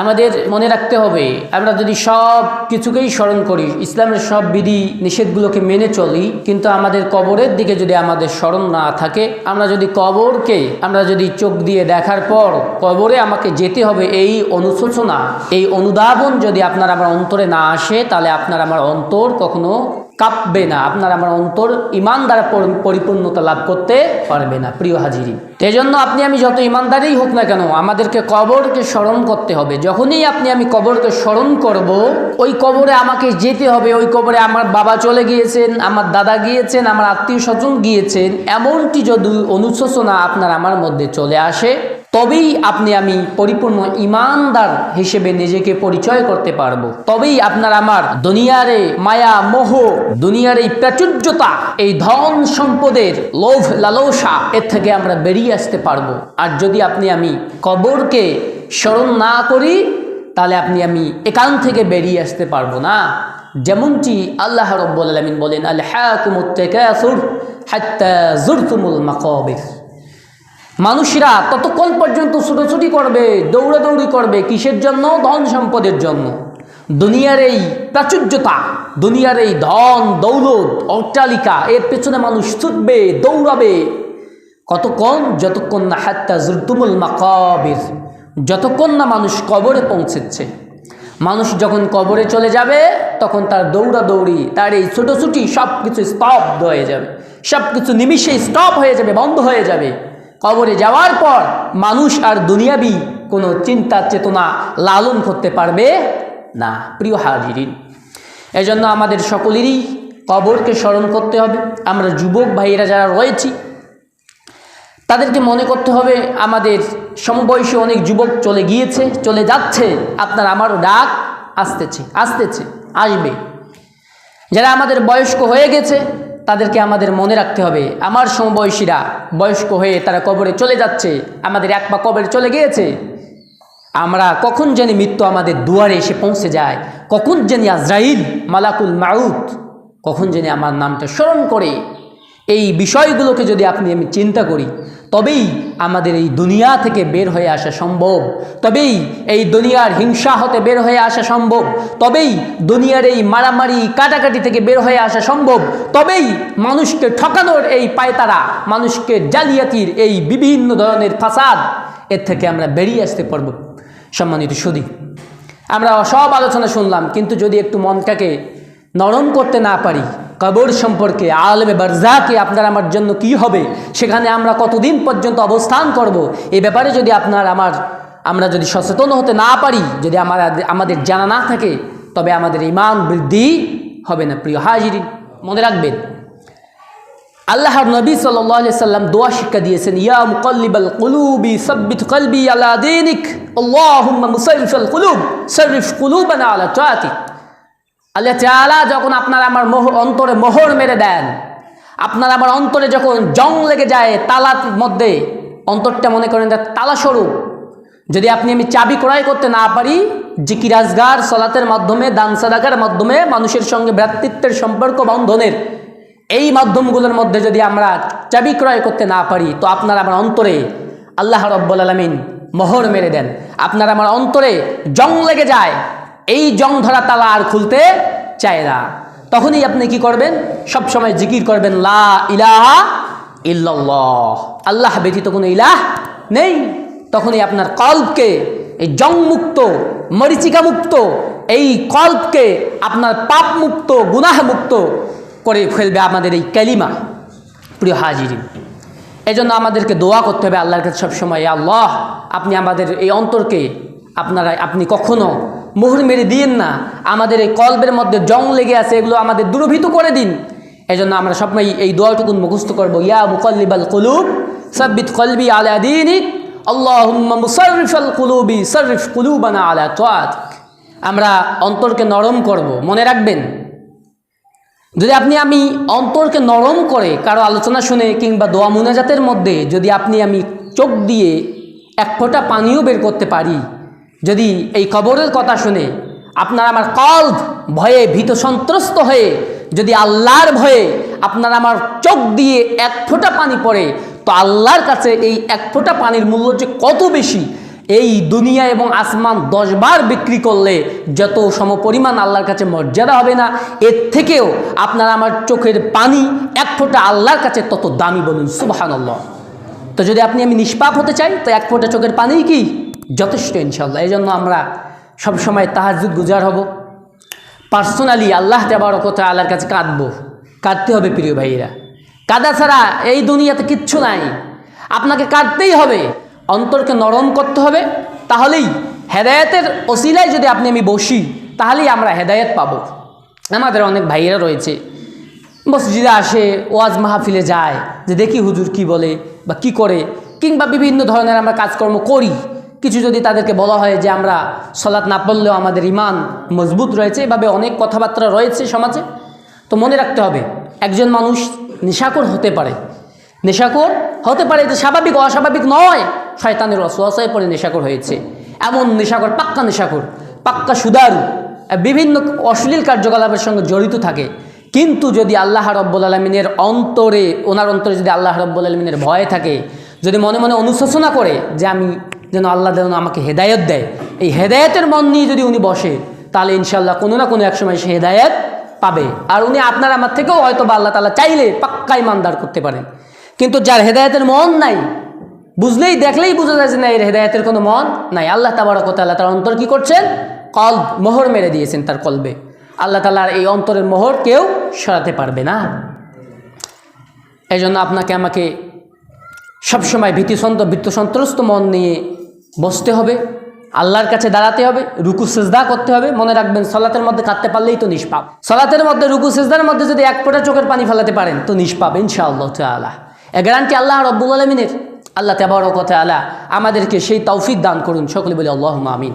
আমাদের মনে রাখতে হবে, আমরা যদি সব কিছুকেই স্মরণ করি, ইসলামের সব বিধি নিষেধগুলোকে মেনে চলি, কিন্তু আমাদের কবরের দিকে যদি আমাদের স্মরণ না থাকে, আমরা যদি কবরকে, আমরা যদি চোখ দিয়ে দেখার পর কবরে আমাকে যেতে হবে এই অনুশোচনা, এই অনুধাবন যদি আপনার আমার অন্তরে না আসে, তাহলে আপনার আমার অন্তর কখনো কাঁপবে না। আপনার আমার অন্তর ইমান দ্বারা পরিপূর্ণতা লাভ করতে পারবে না, প্রিয় হাজিরি এই জন্য আপনি আমি যত ইমানদারই হোক না কেন, আমাদেরকে কবরকে স্মরণ করতে হবে। যখনই আপনি আমি কবরকে স্মরণ করব, ওই কবরে আমাকে যেতে হবে। ওই কবরে আমার বাবা চলে গিয়েছেন, আমার দাদা গিয়েছেন, আমার আত্মীয় স্বজন গিয়েছেন, এমনটি যদি অনুশোচনা আপনার আমার মধ্যে চলে আসে তবেই আপনি আমি পরিপূর্ণ ইমানদার হিসেবে নিজেকে পরিচয় করতে পারব। তবেই আপনার আমার দুনিয়ারে মায়া, মোহ, দুনিয়ার এই প্রাচুর্যতা, এই ধন সম্পদের লোভ, লালসা, এর থেকে আমরা বেরিয়ে আসতে পারব। আর যদি আপনি আমি কবরকে স্মরণ না করি, তাহলে আপনি আমি এখান থেকে বেরিয়ে আসতে পারব না। যেমনটি আল্লাহ রব্বুল আলমিন বলেন আল্লাহ হাত্তা জুরতুমুল মাকাবির মানুষরা ততক্ষণ পর্যন্ত ছুটোছুটি করবে, দৌড়াদৌড়ি করবে কিসের জন্য? ধন সম্পদের জন্য। দুনিয়ার এই প্রাচুর্যতা, দুনিয়ার এই ধন, দৌলত, অট্টালিকা, এর পেছনে মানুষ ছুটবে, দৌড়াবে। কতক্ষণ? যতক্ষণ না হাত্তা জুরতুমুল মাকাবির, যতক্ষণ না মানুষ কবরে পৌঁছেছে। মানুষ যখন কবরে চলে যাবে, তখন তার দৌড়াদৌড়ি, তার এই ছোটোছুটি সব কিছু স্তব্ধ হয়ে যাবে। সব কিছু নিমিষে স্টপ হয়ে যাবে, বন্ধ হয়ে যাবে। কবরে যাওয়ার পর মানুষ আর দুনিয়াবি কোনো চিন্তা চেতনা লালন করতে পারবে না, প্রিয় হাজিরিন। এজন্য আমাদের সকলেরই কবরকে স্মরণ করতে হবে। আমরা যুবক ভাইয়েরা যারা রয়েছি, তাদেরকে মনে করতে হবে আমাদের সমবয়সী অনেক যুবক চলে গিয়েছে, চলে যাচ্ছে, আপনার আমারও ডাক আসতেছে আসতেছে, আসবে। যারা আমাদের বয়স্ক হয়ে গেছে তাদেরকে আমাদের মনে রাখতে হবে। আমার সমবয়সীরা বয়স্ক হয়ে তারা কবরে চলে যাচ্ছে। আমাদের এক পা কবরে চলে গিয়েছে। আমরা কখন জানি মৃত্যু আমাদের দুয়ারে এসে পৌঁছে যায়। কখন জানি আজরাইল মালাকুল মাউত, কখন জানি আমার নামটা স্মরণ করে। এই বিষয়গুলোকে যদি আপনি আমি চিন্তা করি, তবেই আমাদের এই দুনিয়া থেকে বের হয়ে আসা সম্ভব। তবেই এই দুনিয়ার হিংসা হতে বের হয়ে আসা সম্ভব। তবেই দুনিয়ার এই মারামারি, কাটাকাটি থেকে বের হয়ে আসা সম্ভব। তবেই মানুষকে ঠকানোর এই পায়তারা, মানুষকে জালিয়াতির এই বিভিন্ন ধরনের ফাসাদ, এর থেকে আমরা বেরিয়ে আসতে পারব। সম্মানিত সুদী আমরা সব আলোচনা শুনলাম, কিন্তু যদি একটু মনটাকে নরম করতে না পারি কবর সম্পর্কে, আলমে বারজাকে আপনার আমার জন্য কি হবে? সেখানে আমরা কতদিন পর্যন্ত অবস্থান করব? এ ব্যাপারে যদি আপনার আমার, আমরা যদি সচেতন হতে না পারি, যদি আমার, আমাদের জানা না থাকে, তবে আমাদের ইমান বৃদ্ধি হবে না, প্রিয় হাজির মনে রাখবেন, আল্লাহর নবী সাল্লাল্লাহু সাল্লাম দোয়া শিক্ষা দিয়েছেন, ইয়া মুকাল্লিবাল কুলুবি সাব্বিত কলবি আলা দীনিক, আল্লাহুম্মা কুলুব সাররিফ কুলুবানা আলা তাআতিক। আল্লাহ তাআলা যখন আপনার আমার মোহ, অন্তরে মোহর মেরে দেন, আপনার আমার অন্তরে যখন জং লেগে যায় তালার মধ্যে, অন্তরটা মনে করেন তালা স্বরূপ যদি আপনি আমি চাবি ক্রয় করতে না পারি জিকিরাজগার সলাতের মাধ্যমে, দান সাদাকার মাধ্যমে, মানুষের সঙ্গে ভ্রাতৃত্বের সম্পর্ক বন্ধনের, এই মাধ্যমগুলোর মধ্যে যদি আমরা চাবি ক্রয় করতে না পারি, তো আপনার আমার অন্তরে আল্লাহ রব্বুল আলমিন মোহর মেরে দেন। আপনার আমার অন্তরে জং লেগে যায় এই জং ধরা তালা আর খুলতে চায় না। তখনই আপনি কি করবেন? সব সময় জিকির করবেন, লা ইলাহা ইল্লাল্লাহ। আল্লাহ ব্যতীত কোনো ইলাহ নেই। তখনই আপনার কল্পকে এই জং মুক্ত জংমুক্ত, মরিচিকামুক্ত, এই কল্পকে আপনার পাপ মুক্ত গুনাহ মুক্ত করে ফেলবে আমাদের এই ক্যালিমা প্রিয় হাজিরিন এই জন্য আমাদেরকে দোয়া করতে হবে আল্লাহর কাছে সবসময় "ইয়া আল্লাহ, আপনি আমাদের এই অন্তরকে, আপনারা, আপনি কখনো মোহর মেরে দিয়েন না। আমাদের এই কল্পের মধ্যে জং লেগে আছে, এগুলো আমাদের দূরভীত করে দিন। এই জন্য আমরা সবসময় এই দোয়াটুকু মুখস্থ করব। ইয়া মুকল্লিবাল কুলুব, সাব্বিত কলবি আলা দিনিক কুলুবি আলা আমরা অন্তরকে নরম করব, মনে রাখবেন। যদি আপনি আমি অন্তরকে নরম করে কারও আলোচনা শুনে কিংবা দোয়া মুনাজাতের মধ্যে যদি আপনি আমি চোখ দিয়ে এক ফোঁটা পানিও বের করতে পারি যদি এই কবরের কথা শুনে আপনার আমার কল্প ভয়ে ভীত সন্ত্রস্ত হয়ে যদি আল্লাহর ভয়ে আপনার আমার চোখ দিয়ে এক ফোঁটা পানি পড়ে, তো আল্লাহর কাছে এই এক ফোঁটা পানির মূল্য যে কত বেশি? এই দুনিয়া এবং আসমান দশবার বিক্রি করলে যত সমপরিমাণ আল্লাহর কাছে মর্যাদা হবে না, এর থেকেও আপনার আমার চোখের পানি এক ফোঁটা আল্লাহর কাছে তত দামি বলুন সুবাহান্লাহ তো যদি আপনি আমি নিষ্পাপ হতে চাই, তো এক ফোঁটা চোখের পানিই কি? যথেষ্ট ইনশাল্লাহ এই জন্য আমরা সবসময় তাহাজুদ গুজার হব। পার্সোনালি আল্লাহ তেবারকতা আল্লাহর কাছে কাঁদবো। কাঁদতে হবে প্রিয় ভাইয়েরা। কাদা ছাড়া এই দুনিয়াতে কিচ্ছু নাই। আপনাকে কাঁদতেই হবে। অন্তরকে নরম করতে হবে। তাহলেই হেদায়তের ওসিলায় যদি আপনি আমি বসি, তাহলেই আমরা হেদায়েত পাবো। আমাদের অনেক ভাইয়েরা রয়েছে। মসজিদে আসে, ওয়াজ মাহফিলে যায়, যে দেখি হুজুর কি বলে বা কি করে, কিংবা বিভিন্ন ধরনের আমরা কাজকর্ম করি। কিছু যদি তাদেরকে বলা হয় যে আমরা সলাৎ না পড়লেও আমাদের ইমান মজবুত রয়েছে, এভাবে অনেক কথাবার্তা রয়েছে সমাজে, তো মনে রাখতে হবে, একজন মানুষ নেশাকর হতে পারে। নেশাকর হতে পারে এটা স্বাভাবিক, অস্বাভাবিক নয়, শয়তানের অসুয়াশায় পড়ে নেশাকর হয়েছে। এমন নেশাকর পাক্কা নেশাকর পাক্কা সুদারু বিভিন্ন অশ্লীল কার্যকলাপের সঙ্গে জড়িত থাকে। কিন্তু যদি আল্লাহ রব্বুল আলমিনের অন্তরে, ওনার অন্তরে যদি আল্লাহ রব্বুল আলমিনের ভয় থাকে, যদি মনে মনে অনুশোচনা করে যে আমি যেন আল্লাহ যেন আমাকে হেদায়ত দেয়। এই হেদায়তের মন নিয়ে যদি উনি বসে, তাহলে ইনশাল্লাহ কোনো না কোনো এক সময় সে হেদায়ত পাবে। আর উনি আপনার আমার থেকেও হয়তো আল্লাহ তালা চাইলে পাক্কা ইমানদার করতে পারেন। কিন্তু যার হেদায়তের মন নাই, বুঝলেই, দেখলেই বোঝা যায় যে না, এর হেদায়তের কোনো মন নাই। আল্লাহ তাবারকত আল্লাহ তার অন্তর কি করছেন? কল মোহর মেরে দিয়েছেন তার কলবে। আল্লাহ তালার এই অন্তরের মোহর কেউ সরাতে পারবে না। এই জন্য আপনাকে আমাকে সবসময় ভীতিসন্ত, বৃত্তসন্ত্রস্ত মন নিয়ে বসতে হবে, আল্লাহর কাছে দাঁড়াতে হবে, রুকু সেজদা করতে হবে, মনে রাখবেন সলাতের মধ্যে কাঁদতে পারলেই তো নিষ্পাপ। সলাতের মধ্যে, রুকু সেজদার মধ্যে যদি এক ফোঁটা চোখের পানি ফেলাতে পারেন, তো নিষ্পাপ, ইনশাআল্লাহ তালা এ গ্যারান্টি আল্লাহ রব্বুল আলমিনের। আল্লাহ কথা আলা আমাদেরকে সেই তৌফিক দান করুন। সকলে বলে আল্লাহ আমিন।